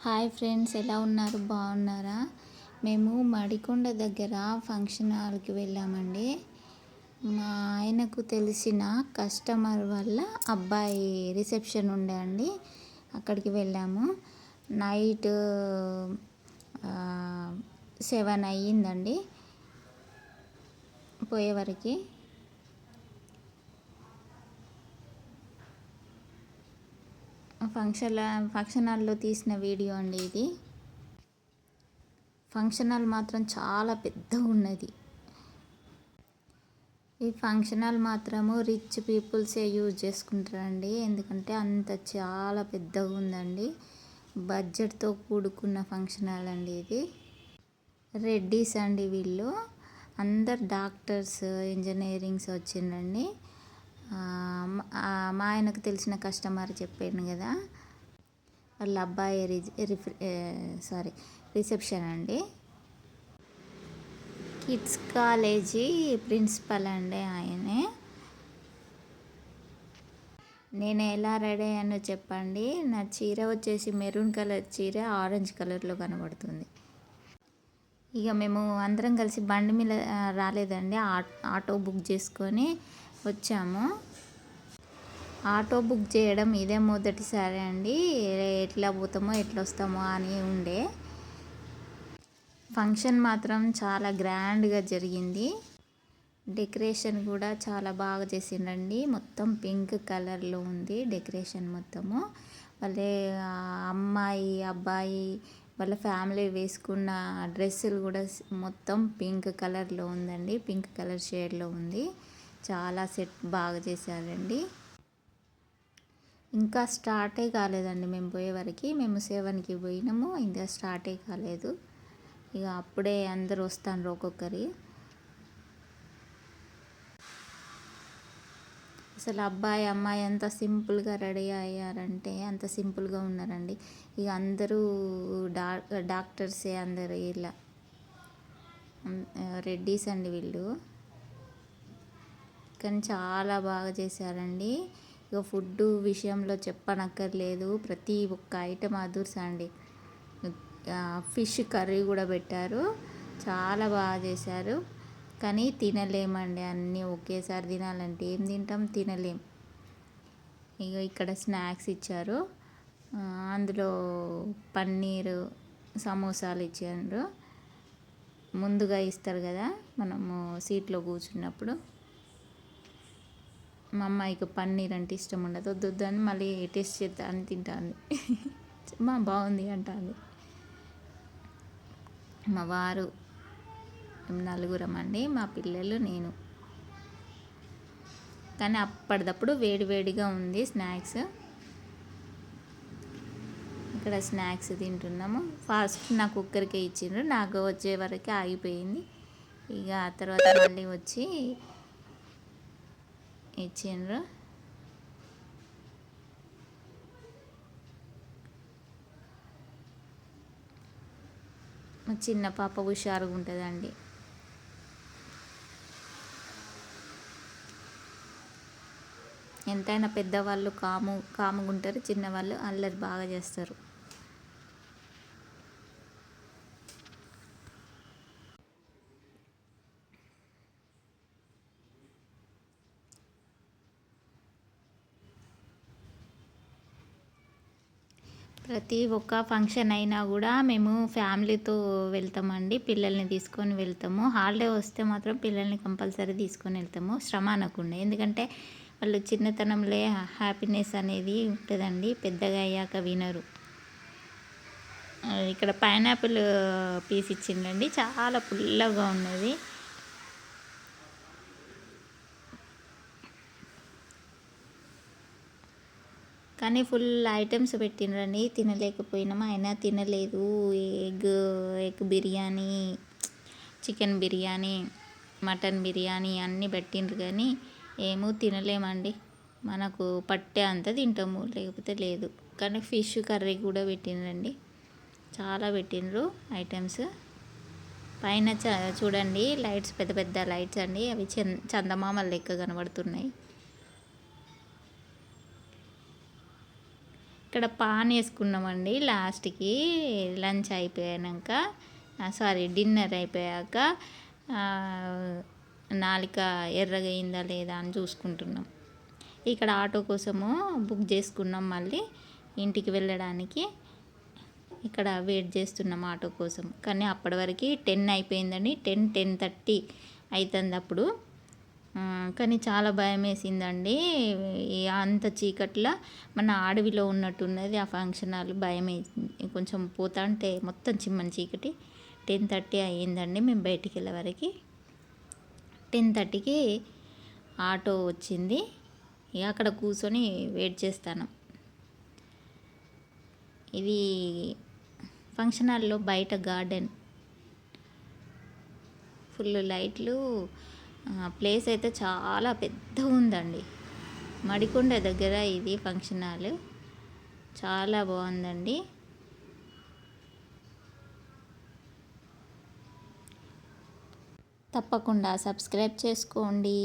Hi friends ఎలా ఉన్నారు? బాగున్నారా? మేము మడికొండ దగ్గర ఫంక్షన్ హాల్కి వెళ్ళామండి. మా ఆయనకు తెలిసిన కస్టమర్ వల్ల అబ్బాయి రిసెప్షన్ ఉండే అండి. అక్కడికి వెళ్ళాము. నైట్ సెవెన్ అయ్యిందండి. పోయేవరకు ఫంక్షన్ ఫంక్షన్ హాల్లో తీసిన వీడియో అండి ఇది. ఫంక్షన్ హాల్ మాత్రం చాలా పెద్దగా ఉన్నది. ఈ ఫంక్షన్ హాల్ మాత్రము రిచ్ పీపుల్సే యూజ్ చేసుకుంటారండి. ఎందుకంటే అంత చాలా పెద్దగా ఉందండి. బడ్జెట్తో కూడుకున్న ఫంక్షన్ హాల్ అండి ఇది. రెడ్డీస్ అండి వీళ్ళు. అందరు డాక్టర్స్ ఇంజనీరింగ్స్ వచ్చిండండి. మా ఆయనకు తెలిసిన కస్టమర్ చెప్పాను కదా. వాళ్ళ అబ్బాయి రిఫ్రి సారీ రిసెప్షన్ అండి. కిడ్స్ కాలేజీ ప్రిన్సిపల్ అండి ఆయనే. నేను ఎలా రెడీ అయ్యానో చెప్పండి. నా చీర వచ్చేసి మెరూన్ కలర్ చీర ఆరెంజ్ కలర్లో కనబడుతుంది. ఇక మేము అందరం కలిసి బండి మీద రాలేదండి. ఆటో బుక్ చేసుకొని వచ్చాము. ఆటో బుక్ చేయడం ఇదే మొదటిసారి అండి. ఎట్లా పోతామో ఎట్లా వస్తామో అని ఉండే. ఫంక్షన్ మాత్రం చాలా గ్రాండ్గా జరిగింది. డెకరేషన్ కూడా చాలా బాగా చేసిండండి. మొత్తం పింక్ కలర్లో ఉంది డెకరేషన్ మొత్తము. వాళ్ళే అమ్మాయి అబ్బాయి వాళ్ళ ఫ్యామిలీ వేసుకున్న డ్రెస్సులు కూడా మొత్తం పింక్ కలర్లో ఉందండి. పింక్ కలర్ షేడ్లో ఉంది. చాలా సెట్ బాగా చేశారండి. ఇంకా స్టార్టే కాలేదండి మేము పోయేవరకు మేము సెవెన్కి పోయినాము ఇంకా స్టార్టే కాలేదు. ఇక అప్పుడే అందరు వస్తాను ఒక్కొక్కరి. అసలు అబ్బాయి అమ్మాయి ఎంత సింపుల్గా రెడీ అయ్యారంటే అంత సింపుల్గా ఉన్నారండి. ఇక అందరూ డా డాక్టర్సే అందరు ఇలా. రెడ్డీస్ అండి వీళ్ళు. కానీ చాలా బాగా చేశారండి. ఇక ఫుడ్ విషయంలో చెప్పనక్కర్లేదు. ప్రతి ఒక్క ఐటెం అదుర్స్ అండి ఫిష్ కర్రీ కూడా పెట్టారు. చాలా బాగా చేశారు. కానీ తినలేమండి అన్నీ ఒకేసారి తినాలంటే. ఏం తింటాం? తినలేం. ఇక ఇక్కడ స్నాక్స్ ఇచ్చారు. అందులో పన్నీరు సమోసాలు ఇచ్చారు. ముందుగా ఇస్తారు కదా మనము సీట్లో కూర్చున్నప్పుడు. మా అమ్మాయికి పన్నీర్ అంటే ఇష్టం ఉండదు. వద్దు అని మళ్ళీ టేస్ట్ చేద్దా అని తింటాను మా బాగుంది అంటాను మా వారు నలుగురం అండి మా పిల్లలు నేను. కానీ అప్పటిదప్పుడు వేడివేడిగా ఉంది స్నాక్స్. ఇక్కడ స్నాక్స్ తింటున్నాము. ఫాస్ట్ నాకు కుక్కర్కే ఇచ్చిండ్రు. నాకు వచ్చే వరకు ఆగిపోయింది. ఇక ఆ తర్వాత మళ్ళీ వచ్చి ఇచ్చిండ్రు చిన్న పాప హుషారుగా ఉంటుందండి. ఎంతైనా పెద్దవాళ్ళు కాము కాముగా ఉంటారు చిన్నవాళ్ళు అల్లరి బాగా చేస్తారు. ప్రతి ఒక్క ఫంక్షన్ అయినా కూడా మేము ఫ్యామిలీతో వెళ్తామండి. పిల్లల్ని తీసుకొని వెళ్తాము. హాలిడే వస్తే మాత్రం పిల్లల్ని కంపల్సరీ తీసుకొని వెళ్తాము. శ్రమ అనకుండా. ఎందుకంటే వాళ్ళు చిన్నతనంలో హ్యాపీనెస్ అనేది ఉంటుందండి. పెద్దగా అయ్యాక వినరు. ఇక్కడ పైనాపిల్ పీస్ ఇచ్చిండండి. చాలా పుల్లగా ఉన్నది. కానీ ఫుల్ ఐటమ్స్ పెట్టినరండి. తినలేకపోయినాము అయినా తినలేదు. Egg egg biryani chicken biryani mutton biryani అన్నీ పెట్టిండ్రు కానీ ఏమో తినలేమండి. మనకు పట్టే అంత తింటాము లేకపోతే లేదు. కానీ ఫిష్ కర్రీ కూడా పెట్టిండ్రండి. చాలా పెట్టిండ్రు ఐటమ్స్. పైన చ చూడండి లైట్స్ పెద్ద పెద్ద లైట్స్ అండి. అవి చందమామల లెక్క కనబడుతున్నాయి. ఇక్కడ పాన్ వేసుకున్నామండి లాస్ట్కి. లంచ్ అయిపోయాక సారీ డిన్నర్ అయిపోయాక నాలిక ఎర్రగా అయిందా లేదా అని చూసుకుంటున్నాం. ఇక్కడ ఆటో కోసము బుక్ చేసుకున్నాం మళ్ళీ ఇంటికి వెళ్ళడానికి. ఇక్కడ వెయిట్ చేస్తున్నాం ఆటో కోసం. కానీ అప్పటి వరకు టెన్ అయిపోయిందండి. టెన్ టెన్ థర్టీ అవుతుంది అప్పుడు. కానీ చాలా భయం వేసిందండి అంత చీకట్లో మన అడవిలో ఉన్నట్టున్నది ఆ ఫంక్షన్ హాల్ భయం కొంచెం పోతా అంటే మొత్తం చిమ్మని చీకటి. టెన్ థర్టీ అయ్యిందండి మేము బయటికి వెళ్ళే వరకు. టెన్ థర్టీకి ఆటో వచ్చింది. ఇక అక్కడ కూర్చొని వెయిట్ చేస్తాను. ఇది ఫంక్షన్ హాల్లో బయట గార్డెన్. ఫుల్ లైట్లు ప్లేస్ అయితే చాలా పెద్దగా ఉందండి. మడికొండ దగ్గర ఇది ఫంక్షన్ హాల్. చాలా బాగుందండి. తప్పకుండా సబ్స్క్రైబ్ చేసుకోండి.